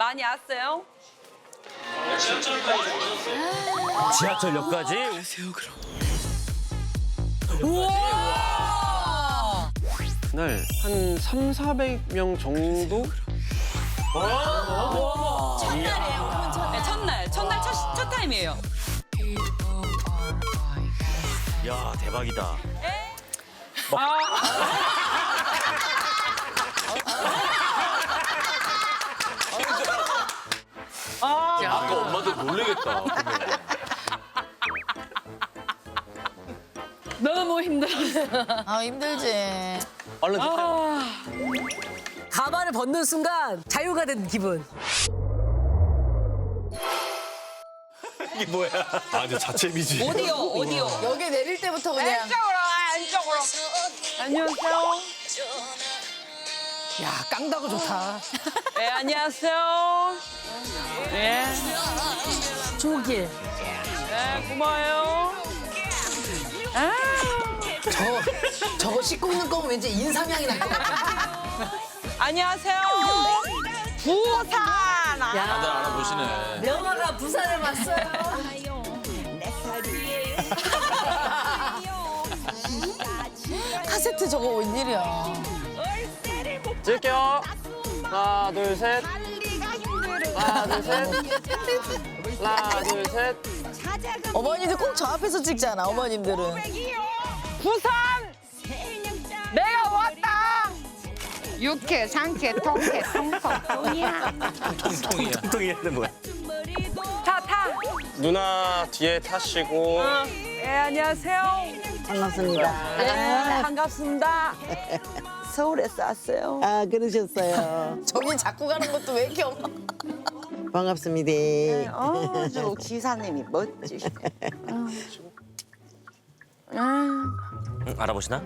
많이 왔어요? 지하철역까지? 그날 한 3, 400명 정도? 네, 첫날, 첫날 첫, 첫 타임이에요. 야 대박이다. 아 까 엄마도 놀래겠다. 너무 힘들어. 아 힘들지. 얼른 가발을 벗는 순간 자유가 된 기분. 아, 이제 자체비지. 어디요, 어디요? 여기 내릴 때부터 그냥 안쪽으로, 아, 안쪽으로. 안녕하세요. 야 깡다고 좋다. 네, 안녕하세요. 네, 조길. 네, 고마워요. 아, 저 저거 씻고 있는 거면 왠지 인상향이 날 것 같아. 안녕하세요. 부산. 야 다들 알아보시네. 명화가 부산에 왔어요. 카세트 저거 웬일이야. 찍을게요. 하나, 둘, 셋. 하나, 둘, 셋. 하나, 둘, 셋. 어머니들 꼭 저 앞에서 찍잖아. 어머님들은. 부산. 내가 왔다. 육회, 상쾌, 통쾌, 통통, 통이야. 통통이야. 통통이는 뭐야? 타, 타. 누나 뒤에 타시고. 네, 안녕하세요. 반갑습니다. 네, 반갑습니다. 서울에서 왔어요. 아, 그러셨어요. 저기 자꾸 가는 것도 왜 이렇게 엄마. 반갑습니다. 어, 저 기사님이 멋지시네. 응, 알아보시나?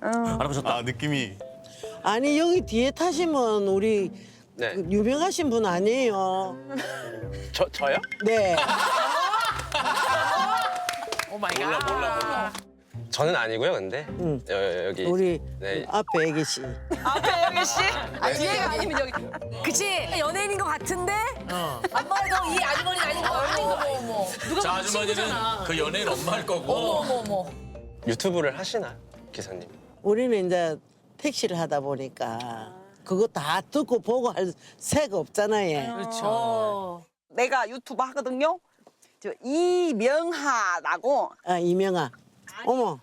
알아보셨다. 아, 느낌이. 아니, 여기 뒤에 타시면 우리 네. 그 유명하신 분 아니에요. 저, 저요? 네. 몰라, 몰라, 몰라. 저는 아니고요, 근데. 응. 여, 여, 여기. 우리 네. 앞에 애기 씨. 앞에 여기 씨. 아, 뒤에가 아니면 여기. 그치 연예인인 것 같은데 안 봐도 이 아주머니 아닌 것 같아. 어머 어머. 저 아주머니는 그 연예인 엄마일 거고. 어머 어머. 유튜브를 하시나, 기사님? 우리는 이제 택시를 하다 보니까 그거 다 듣고 보고 할 새가 없잖아요. 어. 내가 유튜브 하거든요. 저 이명하라고. 아, 이명아. 어머.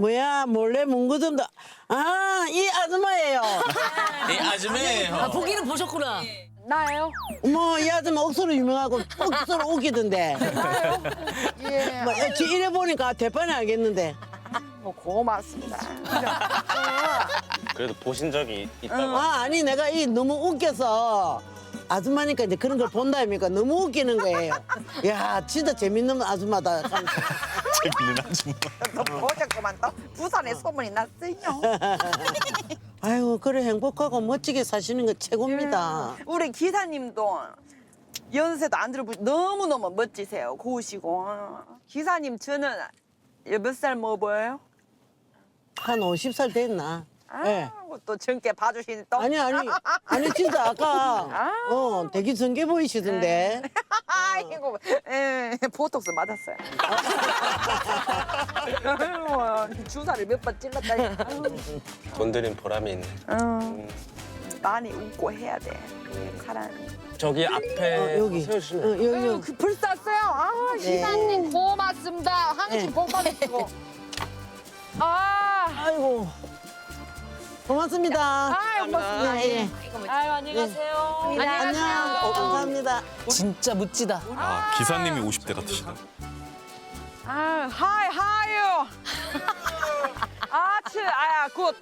뭐야, 몰래 문구점도. 아, 이 아줌마예요. 이 아줌매예요. 아 보기는 보셨구나. 나예요. 어머, 이 아줌마 억수로 유명하고 억수로 웃기던데. 예. 뭐, 지 이래 보니까 대판에 알겠는데. 뭐 고맙습니다. 그래도 보신 적이 있다고. 아, 아니, 내가 이 너무 웃겨서 아줌마니까 이제 그런 걸 본다니까 너무 웃기는 거예요. 야, 진짜 재밌는 아줌마다. 재밌는 아줌마. 또 보자꾸만 또 부산에 소문이 났어요. 아이고, 그래 행복하고 멋지게 사시는 거 최고입니다. 우리 기사님도 연세도 안 들어보 너무 너무 멋지세요. 고우시고 기사님 저는 몇 살 먹어요? 한 50살 됐나? 예. 아, 또 젊게 봐주시니 또. 아니, 아니, 아니, 진짜 아까, 어, 되게 정게 보이시던데. 아이고, 에, 보톡스 맞았어요. 아이고, 주사를 몇 번 찔렀다니. 아유, 돈 들인 보람이 있네. 어, 많이 웃고 해야 돼. 사람이. 저기 앞에 어, 여기. 세워주시면. 어, 여기, 아유, 여기. 그 불쌌어요. 아, 네. 기사님 고맙습니다. 항시 네. 복 받으시고. 아, 아이고. 고맙습니다. 아, 고맙습니다. 예, 예. 아유, 안녕히 가세요. 안녕. 어, 감사합니다. 진짜 멋지다. 아, 기사님이 50대 같으시다. 아, 하이, 하이요. 아츠, 아야, 굿.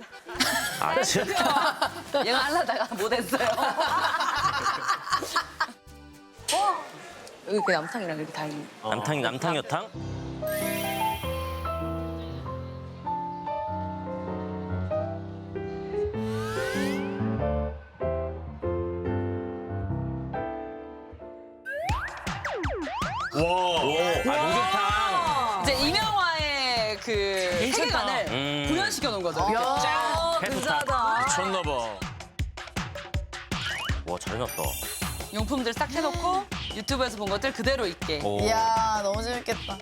아, 진 영어 하려다가 못했어요. 여기 그 남탕이랑 이렇게 다 있네. 남탕이 남탕 여탕? 시켜 놓은 거죠. 야 해수탕. 근사하다. 미쳤나봐. 와 잘해놨다. 용품들 싹 해놓고 유튜브에서 본 것들 그대로 있게. 오. 이야 너무 재밌겠다.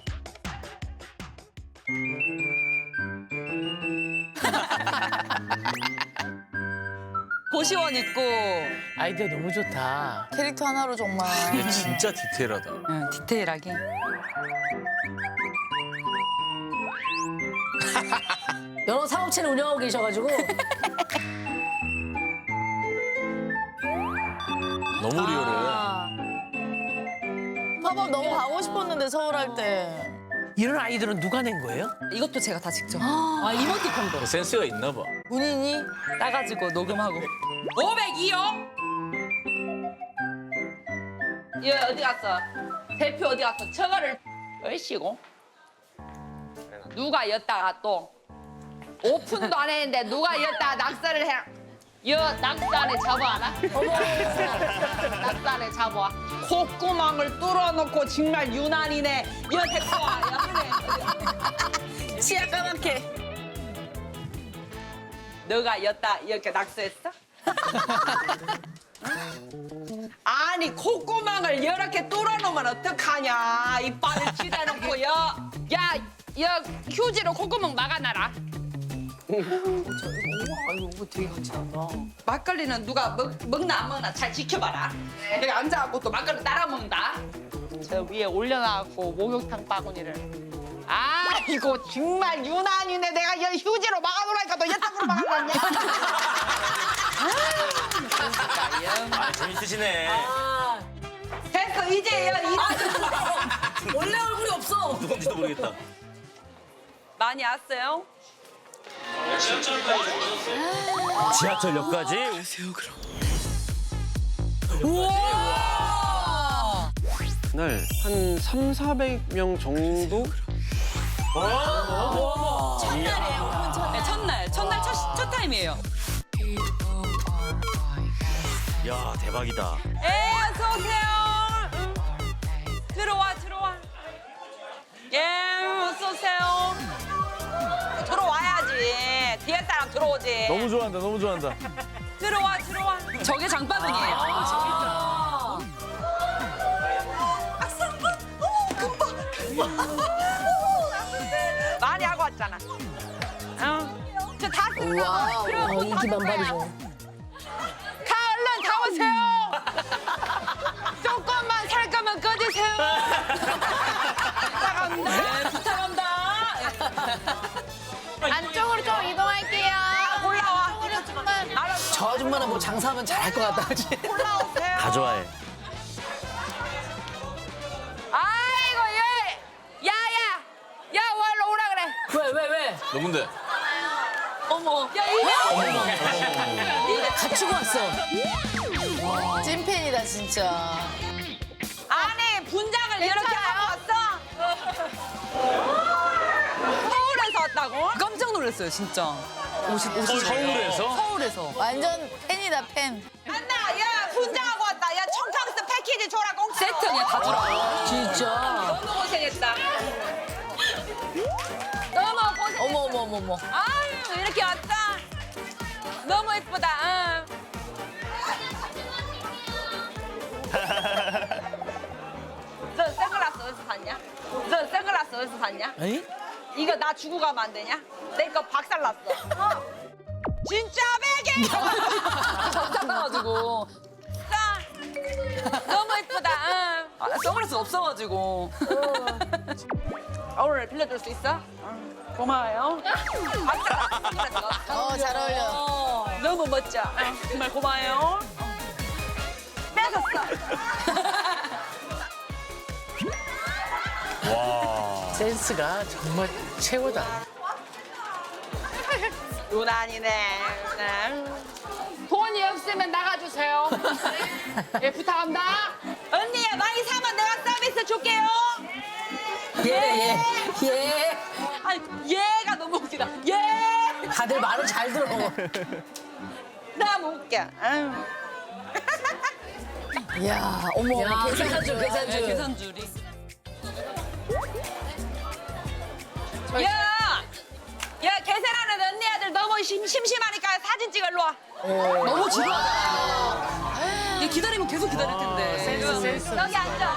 고시원 있고 아이디어 너무 좋다. 캐릭터 하나로 정말. 이게 진짜 디테일하다. 응, 디테일하게. 여러 사업체를 운영하고 계셔가지고 너무 리얼해. 팝업 너무 가고 싶었는데 서울 할 때. 이런 아이들은 누가 낸 거예요? 이것도 제가 다 직접. 아 이모티콘도 센스가 있나 봐. 본인이 따가지고 녹음하고. 502요? 얘 어디 갔어? 대표 어디 갔어? 저거를 얼씨고 누가 였다가 또 오픈도 안 했는데 누가 였다가 낙서를 해. 여 낙산에 잡아 알아? 낙산에 잡아. 콧구멍을 뚫어놓고 정말 유난이네. 여 대표 야 치아 까맣게. 너가 였다 이렇게 낙서했어? 아니 콧구멍을 이렇게 뚫어놓으면 어떡하냐 이빨을 치대놓고요 야, 야 휴지로 콧구멍 막아놔라 아이고 이거 되게 같이 난다. 막걸리는 누가 먹, 먹나 안 먹나 잘 지켜봐라 내가 앉아갖고 또 막걸리 따라 먹는다 저 위에 올려놔갖고 목욕탕 바구니를 아 이거 정말 유난이네 내가 여 휴지로 막아놓으니까 너 여탕으로 막아놨냐 아 재밌으시네. 됐어 이제 여 이... 원래 얼굴이 없어. 누군지도 모르겠다. 많이 왔어요? 지하철역까지? 그날 한 3, 400명 정도? 네, 첫날 첫날 첫, 첫 타임이에요 야 대박이다. 예, 어서 오세요. 응. 들어와, 들어와. 예, 어서 들어오지. 너무 좋아한다. 너무 좋아한다. 들어와, 들어와. 저게 장바구니예요. 많이 하고 왔잖아. 응. 저다 와 어, 인기 만발이죠. 가 얼른 다 오세요. 조금만 살 거면 꺼지세요. 부탁합니다. 저 아줌마는 뭐 장사하면 잘할 것 같다. 그치? 올라오세요. 다 좋아해. 아이고 얘. 야야. 야 월로 오라 그래. 왜 왜 왜? 누군데? 어머. 야 이거. 갖추고 왔어. 찐팬이다 진짜. 안에 분장을 이렇게 하고 왔어. 서울에서 왔다고? 깜짝 놀랐어요 진짜. 옷이 옷이 서울에서? 서울에서. 완전 팬이다 팬. 안나 야 분장하고 왔다. 야 청캉스 패키지 줘라 공 세트 그냥 다 주라. 진짜. 너무 고생했다. 너무 고생. 어머 어머 어머 어머. 아유 이렇게 왔다. 너무 예쁘다. 응. 너 선글라스 어디서 샀냐? 너 선글라스 어디서 샀냐? 에이? 이거 나 주고 가면 안 되냐? 내 거 박살났어. 진짜 베개! 적당해가지고. 싸. 너무 예쁘다. 응. 아, 선글라스 없어가지고. 아, 오늘 빌려줄 수 있어? 응. 고마워요. 박살났어. 어잘 어울려. 너무 멋져. 응, 정말 고마워요. 뺏었어. 센스가 정말 최고다. 유난이네. 돈이 없으면 나가주세요. 예, 부탁합니다. 언니, 많이 사면 내가 서비스 줄게요. 예 예. 예. 아니, 얘가 너무 웃기다. 예! 다들 말을 잘 들어. 너무 웃겨. 아유. 이야 어머 어머 계산줄 계산줄. 네, 계산줄이. 야! 야, 계산하는 언니 아들 너무 심, 심심하니까 사진 찍을로 와. 너무 지루하다. 얘 기다리면 계속 기다릴 텐데. 여기 앉아.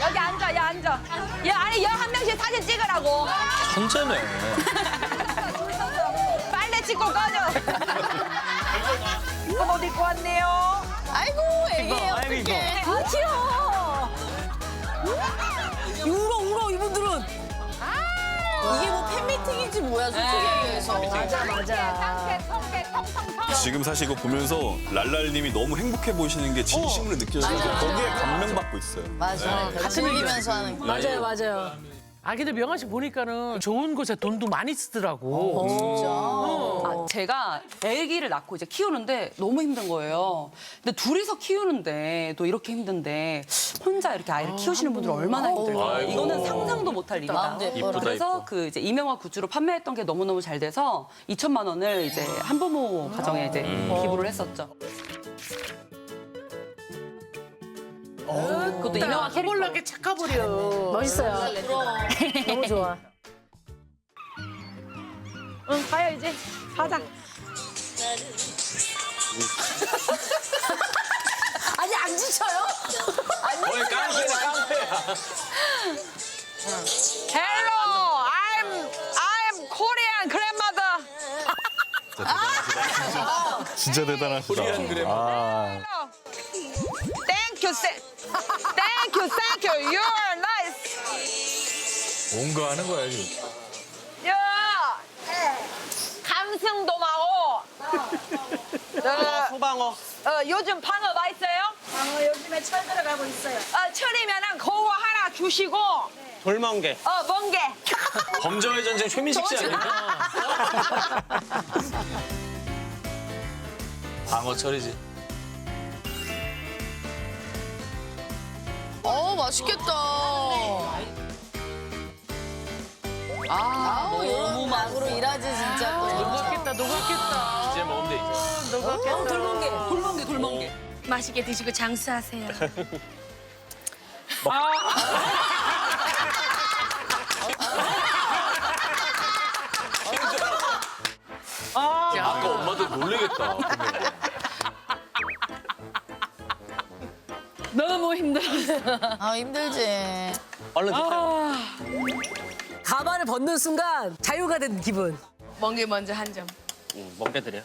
여기 앉아, 야 앉아. 야 아니 여 한 명씩 사진 찍으라고. 천재네. 빨래 찍고 꺼져. 이거 옷 입고 왔네요. 아이고 애기예요. 어떡해. 아 귀여워. 울어 울어 이분들은. 이게 뭐 팬미팅인지 뭐야 솔직히 얘기해서. 맞아 맞아. 지금 사실 이거 보면서 랄랄님이 너무 행복해 보이시는 게 진심으로 느껴져서 거기에 감명받고 있어요. 맞아. 즐기면서 하는 거. 맞아요 맞아요. 아 근데 명아 씨 보니까는 좋은 곳에 돈도 많이 쓰더라고. 아, 제가 아기를 낳고 이제 키우는데 너무 힘든 거예요. 근데 둘이서 키우는데 또 이렇게 힘든데 혼자 이렇게 아이를 키우시는 분들은 얼마나? 아이고. 이거는 상상도 못할 일이다. 예뻐라. 이쁘다, 그래서 이뻐. 그 이제 이명화 굿즈로 판매했던 게 너무너무 잘 돼서 2천만 원을 이제 한부모 가정에 이제 기부를 했었죠. 그것도 이명화 캐릭터. 허벌나게 착가버려. 멋있어요. 너무 좋아. 응, 가요 이제. 가자. 아니 안 지쳐요? 거의 깡패네 깡패야. Hello, I'm I'm Korean grandmother. 진짜 대단하시다. 코리안 그래. Thank you, thank thank you, thank you. You're nice. 뭔가 하는 거야 지금. 야, 감성돔하고. 어, 소방어. 어, 요즘 방어 맛있어요? 방어 요즘에 철 들어가고 있어요. 어, 철이면은 그거 하나 주시고, 어, 돌멍게. 멍게. 범죄의 전쟁 최민식 씨 아닙니까? 방어철이지. 어 맛있겠다. 아, 너무 맛으로 일하지 진짜 또. 녹았겠다 녹았겠다. 이제 먹으면 돼 이제. 녹았겠다. 돌멍게, 돌멍게, 돌멍게. 맛있게 드시고 장수하세요. 아까 엄마들 놀래겠다. 너무 힘들어. 아 힘들지. 얼른 드세요. 가발을 벗는 순간 자유가 된 기분. 멍게 먼저 한 점. 음, 멍게 드려.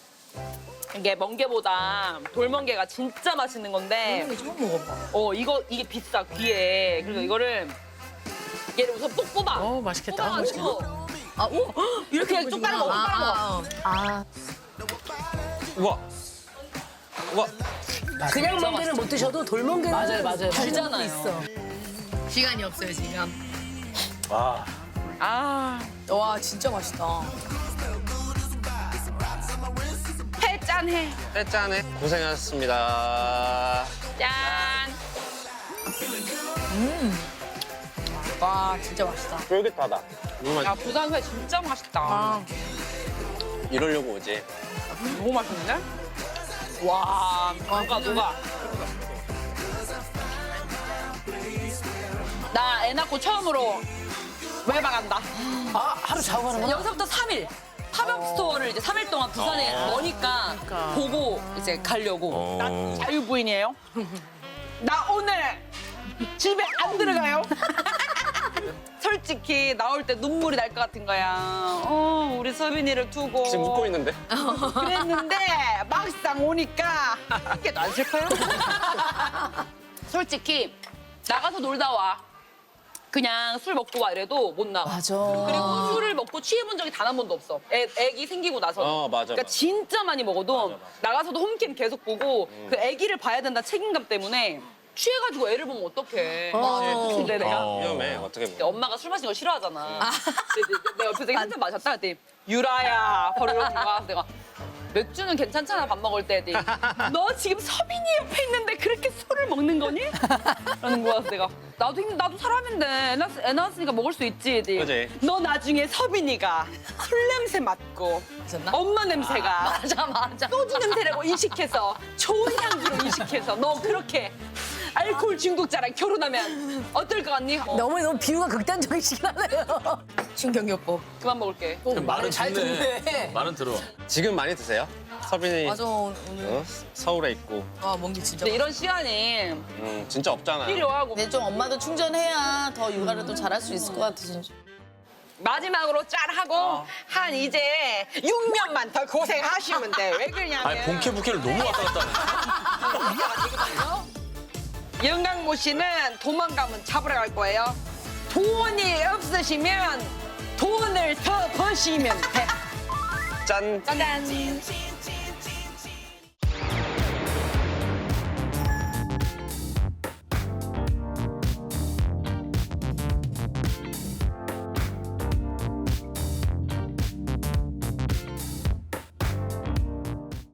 이게 멍게보다 돌멍게가 진짜 맛있는 건데. 처음 먹어봐. 어 이거 이게 비싸 귀에. 그래서 이거를 얘를 우선 뽁 뽑아. 어 맛있겠다. 아, 맛있겠다. 아, 오, 이렇게 쭉 빨아 먹어, 빨아 먹어. 아, 우와. 우와. 그냥 멍게는 못 드셔도 돌멍게는 맞아요 맞아요. 달잖아요. 있어. 시간이 없어요 지금. 와. 아, 와 진짜 맛있다. 해 짠해. 짠해. 고생하셨습니다. 짠. 와 진짜 맛있다. 쫄깃하다. 정말 야 부산회 진짜 맛있다. 이러려고 오지. 너무 맛있는데? 와, 누가 누가? 나 애 낳고 처음으로 외박 간다. 아 하루 자고 가는 거야? 여기서부터 3일. 팝업 스토어를 이제 3일 동안 부산에 머니까 보고 이제 가려고. 어. 자유부인이에요. 나 오늘 집에 안 들어가요. 솔직히 나올 때 눈물이 날 것 같은 거야. 어, 우리 서빈이를 두고. 지금 웃고 있는데. 그랬는데 막상 오니까 이게 안 슬퍼요? 솔직히 나가서 놀다 와. 그냥 술 먹고 와 이래도 못 나와. 맞아. 그리고 술을 먹고 취해본 적이 단 한 번도 없어. 애, 애기 생기고 나서. 어, 맞아, 그러니까 맞아. 진짜 많이 먹어도 맞아, 맞아. 나가서도 홈캠 계속 보고 그 애기를 봐야 된다 책임감 때문에 취해가지고 애를 보면 어떡해. 근데 내가 위험해. 어떻게 근데 보면. 엄마가 술 마시는 거 싫어하잖아. 근데 내- 내 옆에서 한잔 마셨다 그랬더니 유라야 바로 이렇게 와 내가 맥주는 괜찮잖아 밥 먹을 때 했더니 너 지금 서빈이 옆에 있는데 그렇게 술을 먹는 거니? 라는 거야 그래서 내가 나도 힘 나도 사람인데 애, 낳, 애 낳았으니까 먹을 수 있지 했더니 그지. 너 나중에 서빈이가 술 냄새 맡고 엄마 냄새가 맞아 맞아. 소주 냄새라고 인식해서 좋은 향기로 인식해서 너 그렇게 알코올 중독자랑 결혼하면 어떨 것 같니? 어, 너무 너무 비유가 극단적이시긴 하네요. 신경요법. 그만 먹을게. 말은 잘 듣네. 말은 들어. 지금 많이 드세요? 서빈이 맞아 오늘 어? 서울에 있고 와먼길 진짜. 근데 이런 시간이 음, 진짜 없잖아. 필요하고 근데 좀 엄마도 충전해야 더 육아를 또 잘할 수 있을 것 같아 진짜. 마지막으로 짤하고 한 이제 6년만 더 고생하시면 돼. 왜 그러냐면 아니 본캐 부캐를 너무 왔다 갔다 하네. 영광모 씨는 도망가면 잡으러 갈 거예요. 돈이 없으시면 돈을 더 버시면 돼. 짠. 짠.